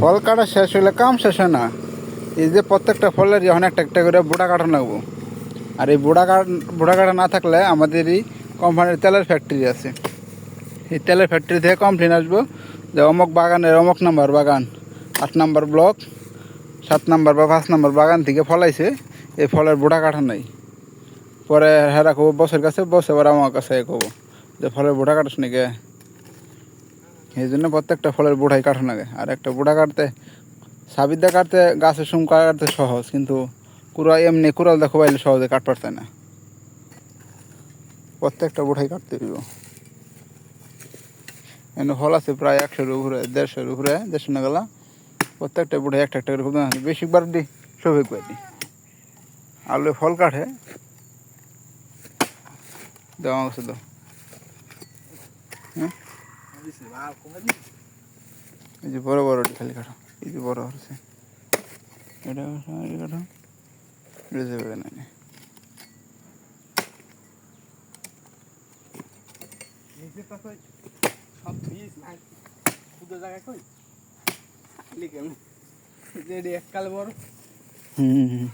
ফল কাটা শেষ হলে কাম শেষ হয় না। এই যে প্রত্যেকটা ফলের যখন একটা একটা করে বুড়া কাটানো লাগবো আর এই বুড়া কাট, বুড়া কাটা না থাকলে আমাদের এই কোম্পানির তেলের ফ্যাক্টরি আছে। এই তেলের ফ্যাক্টরি থেকে কমপ্লেন আসব যে অমুক বাগানের অমুক নাম্বার বাগান, আট নাম্বার ব্লক সাত নাম্বার বা পাঁচ নাম্বার বাগান থেকে ফলাইছে এই ফলের বুড়া কাটা নাই। পরে হেরা কব বসের কাছে বসে এবার আমার কাছে কব যে ফলের বুড়া কাটাস নাকি? এই জন্য প্রত্যেকটা ফলের বুড়াই কাটা লাগে আর একটা বুড়া কাটতে সাবিদা কাটতে গাছের সুম কাটতে সহজ, কিন্তু কুড়া এমনি কুড়াল দেখো বাইলে সহজে কাট পারতে না। প্রত্যেকটা বুড়াই কাটতে দিব এনে ফল আছে প্রায় একশোর উপরে, দেড়শোর উপরে, দেড়শো না গেলা। প্রত্যেকটা বুড়াই একটা একটা করে খুব বেশিরভাগ দি সবে করে দিই আলু ফল কাটে। দেওয়া গেছে তো। হ্যাঁ? এই যে বড় বড় খালি কাটো এই যে বড় হচ্ছে। এটা কাটো এটা যাবে না সব নাই। পুজো জায়গায় কই লিখে এককাল বড় হুম।